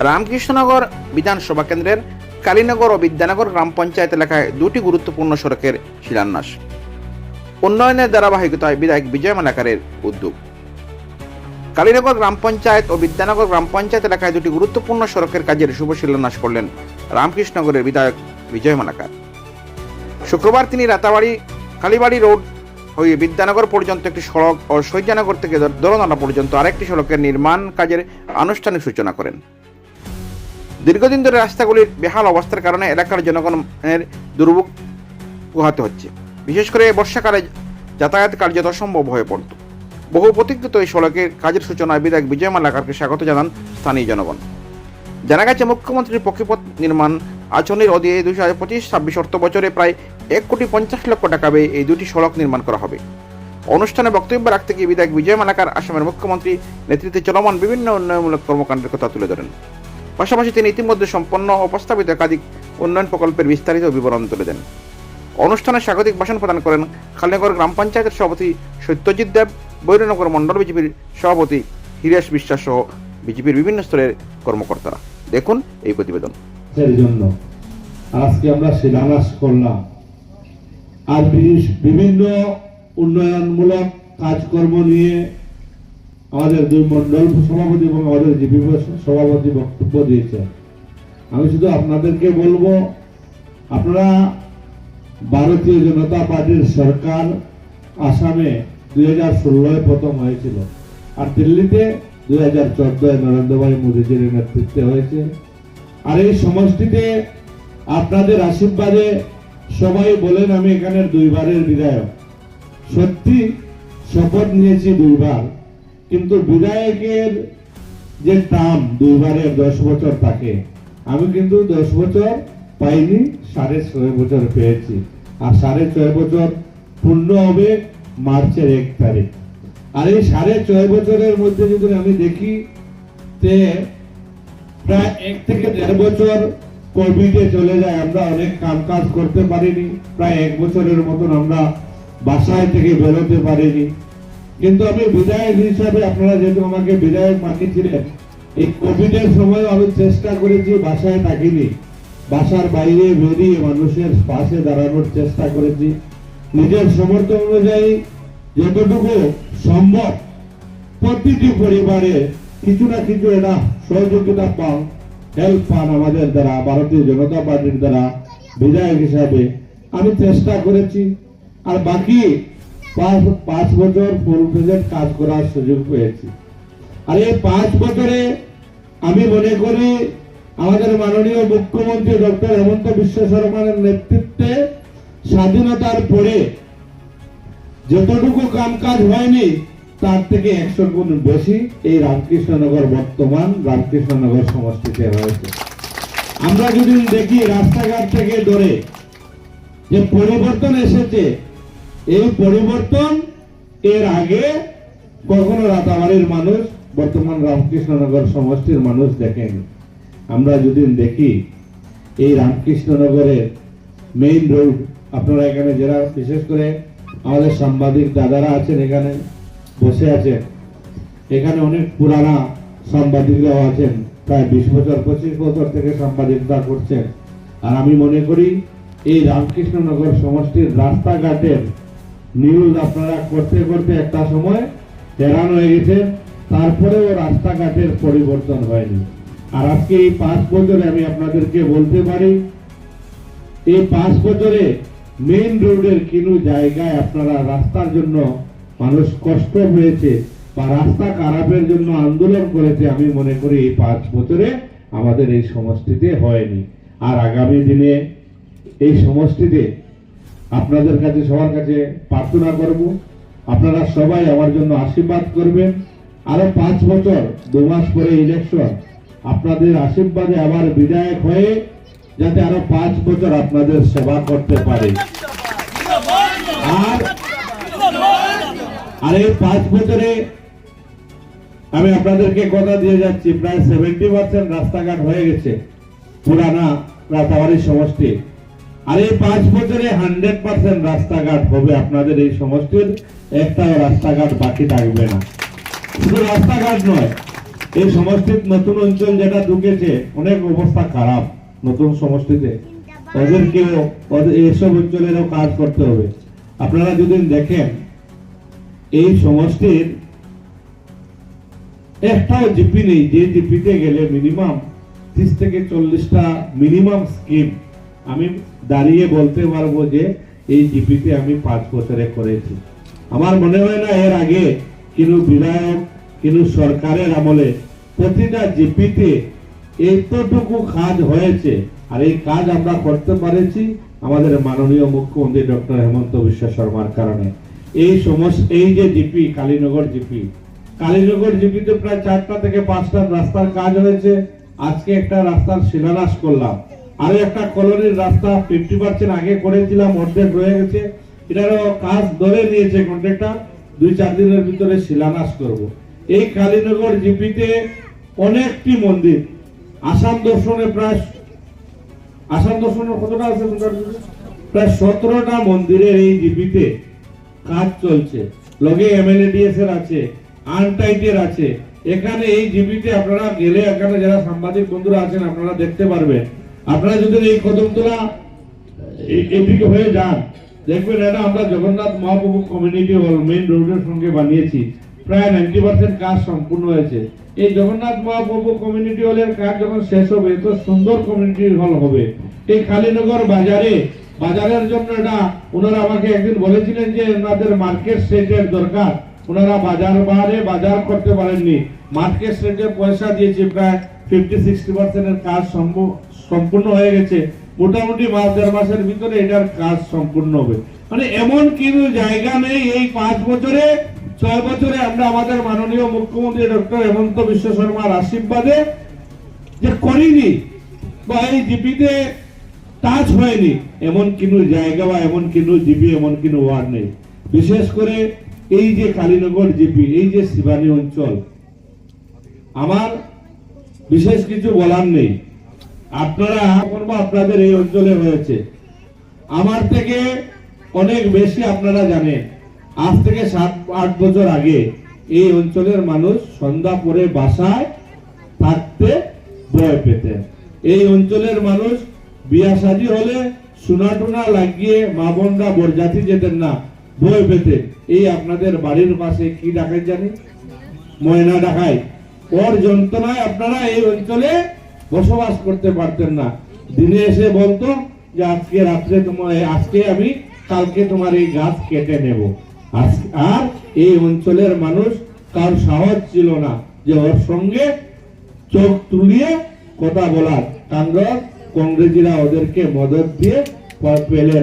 রামকৃষ্ণনগর বিধানসভা কেন্দ্রের কালীনগর ও বিদ্যানগর গ্রাম পঞ্চায়েত এলাকায় দুটি গুরুত্বপূর্ণ সড়কের শিলান্যাস। উন্নয়নের ধারাবাহিকতায় বিধায়ক বিজয় মালাকারের উদ্যোগ। কালীনগর গ্রাম পঞ্চায়েত ও বিদ্যানগর গ্রাম পঞ্চায়েত এলাকায় দুটি গুরুত্বপূর্ণ সড়কের কাজের শুভ শিলান্যাস করলেন রামকৃষ্ণনগরের বিধায়ক বিজয় মালাকার। শুক্রবার তিনি রাতাবাড়ি, কালীবাড়ি রোড হয়ে বিদ্যানগর পর্যন্ত একটি সড়ক ও সৈজানগর থেকে দোলনালা পর্যন্ত আরেকটি সড়কের নির্মাণ কাজের আনুষ্ঠানিক সূচনা করেন। দীর্ঘদিন ধরে রাস্তাগুলির বেহাল অবস্থার কারণে এলাকার জনগণের দুর্ভোগ পোহাতে হচ্ছে। বিশেষ করে বর্ষাকালে যাতায়াত কার্যত অসম্ভব হয়ে পড়ত। বহু প্রতীক্ষিত এই সড়কের কাজের সূচনায় বিধায়ক বিজয় মালাকারকে স্বাগত জানান স্থানীয় জনগণ। জানা গেছে, মুখ্যমন্ত্রীর পক্ষপথ নির্মাণ আচরণের অধীনে দুশো হাজার পঁচিশ ছাব্বিশ অর্থ বছরে প্রায় এক কোটি পঞ্চাশ লক্ষ টাকা ব্যয়ে এই দুটি সড়ক নির্মাণ করা হবে। অনুষ্ঠানে বক্তব্য রাখতে গিয়ে বিধায়ক বিজয় মালাকার আসামের মুখ্যমন্ত্রী নেতৃত্বে চলমান বিভিন্ন উন্নয়নমূলক কর্মকাণ্ডের কথা তুলে ধরেন। পাশাপাশি তিনি ইতিমধ্যে সম্পন্ন ও একাধিক উন্নয়ন প্রকল্পের বিস্তারিত বিবরণ তুলে দেন। অনুষ্ঠানে স্বাগতিক ভাষণ প্রদান করেন খালনগর গ্রাম পঞ্চায়েতের সভাপতি সত্যজিৎ দেব, বৈরনগর মণ্ডল বিজেপির সভাপতি হিরেশ বিশ্বাস সহ বিজেপির বিভিন্ন স্তরের কর্মকর্তারা। দেখুন এই প্রতিবেদন। জন্য আজকে আমরা শিলান্যাস করলাম আর বিভিন্ন উন্নয়নমূলক কাজকর্ম নিয়ে আমাদের দুই মন্ডল সভাপতি এবং আমাদের জিপি সভাপতি বক্তব্য দিয়েছেন আমি শুধু আপনাদেরকে বলব, আপনারা ভারতীয় জনতা পার্টির সরকার আসামে দুই হাজার ষোলোয় প্রথম হয়েছিল আর দিল্লিতে দুই হাজার চোদ্দয় নরেন্দ্র ভাই মোদীজির নেতৃত্বে হয়েছে। আর এই সমষ্টিতে আপনাদের আশীর্বাদে সবাই বলেন আমি এখানের দুইবারের বিধায়ক। সত্যি শপথ নিয়েছি দুইবার। কিন্তু বিধায়কের যে টার্ম দুইবারের দশ বছর থাকে, আমি কিন্তু দশ বছর পাইনি, সাড়ে ছয় বছর পেয়েছি। আর সাড়ে ছয় বছর পূর্ণ হবে মার্চের এক তারিখ। আর এই সাড়ে ছয় বছরের মধ্যে যদি আমি দেখি, তে প্রায় এক থেকে দেড় বছর কোভিডে চলে যায়, আমরা অনেক কাম কাজ করতে পারিনি, প্রায় এক বছরের মতন আমরা বাসায় থেকে বেরোতে পারিনি। কিন্তু আমি বিধায়ক হিসাবে আপনারা যেহেতু আমাকে বিধায়ক মানিয়েছিলেন এই কোভিডের সময় আমি চেষ্টা করেছি, বাসায় থাকিনি। বাসার বাইরে বেরিয়ে মানুষের পাশে দাঁড়ানোর চেষ্টা করেছি। নিজের সমর্থন অনুযায়ী যতটুকু সম্ভব প্রতিটি পরিবারে কিছু না কিছু এটা সহযোগিতা পান হেল্প পান আমাদের দ্বারা, ভারতীয় জনতা পার্টির দ্বারা, বিধায়ক হিসাবে। আমি চেষ্টা করেছি। আর বাকি পাঁচ পাঁচ বছর ফুল কাজ করার সুযোগ পেয়েছি। আর এই পাঁচ বছরে আমি মনে করি আমাদের মাননীয় মুখ্যমন্ত্রী ডক্টর হেমন্ত বিশ্ব নেতৃত্বে স্বাধীনতার পরে যতটুকু কামকাজ হয়নি, তার থেকে একশো গুণ বেশি এই রামকৃষ্ণনগর বর্তমান রামকৃষ্ণনগর সমষ্টিতে রয়েছে। আমরা যদি দেখি রাস্তাঘাট থেকে ধরে যে পরিবর্তন এসেছে এই পরিবর্তন এর আগে কখনো রাতাবাড়ির মানুষ, বর্তমান রামকৃষ্ণনগর সমষ্টির মানুষ দেখেনি। আমরা যদি দেখি, এই রামকৃষ্ণনগরের মেইন রোড আপনারা এখানে যারা, বিশেষ করে আমাদের সাংবাদিক দাদারা আছেন এখানে, বসে আছেন। এখানে অনেক পুরানা সাংবাদিকরাও আছেন, প্রায় বিশ বছর, পঁচিশ বছর থেকে সাংবাদিকতা করছেন। আর আমি মনে করি, এই রামকৃষ্ণনগর সমষ্টির রাস্তাঘাটের নিউজ আপনারা করতে করতে একটা সময় হেরান হয়ে গেছে, তারপরেও রাস্তাঘাটের পরিবর্তন হয়নি। আর আজকে এই পাঁচ বছরে আমি আপনাদেরকে বলতে পারি, এই পাঁচ বছরে মেইন রোডের কিনু জায়গায় আপনারা রাস্তার জন্য মানুষ কষ্ট হয়েছে বা রাস্তা খারাপের জন্য আন্দোলন করেছে আমি মনে করি এই পাঁচ বছরে আমাদের এই সমষ্টিতে হয়নি। আর আগামী দিনে এই সমষ্টিতে আপনাদের কাছে, সবার কাছে প্রার্থনা করব। আপনারা সবাই আমার জন্য আশীর্বাদ করবেন। আরও পাঁচ বছর, দু মাস পরে ইলেকশন আপনাদের আশীর্বাদে আবার বিধায়ক হয়ে যাতে আরও পাঁচ বছর আপনাদের সেবা করতে পারে। আর এই পাঁচ বছরে আমি আপনাদেরকে কথা দিয়ে যাচ্ছি। প্রায় সেভেন্টি পার্সেন্ট রাস্তাঘাট হয়ে গেছে। পুরানা রাতাবাড়ির সমষ্টি। আর পাঁচ বছরে হান্ড্রেড পার্সেন্ট রাস্তাঘাট হবে আপনাদের এই সমষ্টির। একটাও রাস্তাঘাট বাকি থাকবে না। শুধু রাস্তাঘাট নয়, এই সমষ্টির নতুন অঞ্চল যেটা ঢুকেছে, অনেক অবস্থা খারাপ নতুন সমষ্টিতে। ওদেরকেও ওদের এইসব অঞ্চলেরও কাজ করতে হবে। আপনারা যদি দেখেন, এই সমষ্টির একটাও জিপি নেই। যে জিপিতে গেলে মিনিমাম ত্রিশ থেকে চল্লিশটা মিনিমাম স্কিম আমি দাঁড়িয়ে বলতে পারব যে এই জিপিতে আমি পাঁচ বছরে করেছি। আমার মনে হয় না এর আগে কিন্তু বিধায়ক, কিন্তু সরকারের আমলে প্রতিটা জিপিতে এতটুকু কাজ হয়েছে। আর এই কাজ আমরা করতে পারেছি আমাদের মাননীয় মুখ্যমন্ত্রী ডক্টর হেমন্ত বিশ্ব শর্মার কারণে। এই সমস্ত, এই যে জিপি, কালীনগর জিপি, কালীনগর জিপিতে প্রায় চারটা থেকে পাঁচটা রাস্তার কাজ হয়েছে। আজকে একটা রাস্তার শিলান্যাস করলাম। আরও একটা কলোনির রাস্তা ফিফটি পার্সেন্ট আগে করেছিলাম, অর্ধেক রয়ে গেছে। এটারও কাজ ধরে নিয়েছে কন্ট্রাক্টর দুই, চার দিনের ভিতরে শিলান্যাস করব। এই কালীনগর জিপিতে অনেকটি মন্দির। আসাম দর্শনে প্রায় আসাম দর্শনের কতটা আছে প্রায় সতেরোটা মন্দিরের এই জিপিতে কাজ চলছে। লগে এমএলএডিএস এর আছে আনটাইটের আছে। এখানে এই জিবিতে আপনারা গেলে এখানে যারা সাংবাদিক বন্ধুরা আছেন, আপনারা দেখতে পারবেন। আপনারা যদি এই কদমতলা এদিকে হয়ে যান, দেখবেন এটা আমরা Jagannath Mahaprabhu community hall main রোডের সঙ্গে বানিয়েছি। প্রায় নাইনটি পার্সেন্ট কাজ সম্পূর্ণ হয়েছে। এই জগন্নাথ মহাপ্রভু কমিউনিটি হলের কাজ যখন শেষ হবে তো সুন্দর কমিউনিটি হল হবে। এই কালীনগর বাজারে, বাজারের জন্য এটা ওনারা আমাকে একদিন বলেছিলেন যে ওনাদের মার্কেট সেটের দরকার। ওনারা বাজার বাইরে বাজার করতে পারেননি। মার্কেট সেটে পয়সা দিয়েছি, প্রায় ফিফটি সিক্সটি পার্সেন্টের কাজ সম্ভব- সম্পূর্ণ হয়ে গেছে। মোটামুটি মাস দেড় মাসের ভিতরে এটার কাজ সম্পূর্ণ হবে। মানে এমন কিন্তু জায়গা নেই এই পাঁচ বছরে, ছয় বছরে আমরা আমাদের মাননীয় মুখ্যমন্ত্রী ডক্টর হেমন্ত বিশ্ব শর্মার আশীর্বাদে যে করিনি বা এই জিপিতে টাচ হয়নি, এমন কোনো জায়গা বা এমন কোনো জিপি, এমন কোনো ওয়ার্ড নেই। বিশেষ করে এই যে কালীনগর জিপি, এই যে শিবানী অঞ্চল, আমার বিশেষ কিছু বলার নেই। আপনারা বলব আপনাদের এই অঞ্চলে হয়েছে। আমার থেকে অনেক বেশি আপনারা জানেন। আজ থেকে সাত, আট বছর আগে এই অঞ্চলের মানুষ সন্ধ্যা পরে বাসায় থাকতে ভয় পেতেন। এই অঞ্চলের মানুষ বিয়া শাদী হলে সোনা টোনা লাগিয়ে মা বোনরা বরজাতি যেতেন না, ভয় পেতেন। এই আপনাদের বাড়ির পাশে কি ডাকাই জানি? ময়না ডাকাই ওর যন্ত্রণায় আপনারা এই অঞ্চলে বসবাস করতে পারতেন না। দিনে এসে বলতো যে, আজকে রাত্রে তোমার আজকে আমি, কালকে তোমার এই গাছ কেটে নেব। আর এই অঞ্চলের মানুষ কার সাহস ছিল না যে ওর সঙ্গে চোখ তুলিয়ে কথা বলার। কারণ কংগ্রেসিরা ওদেরকে মদত দিয়ে পেলে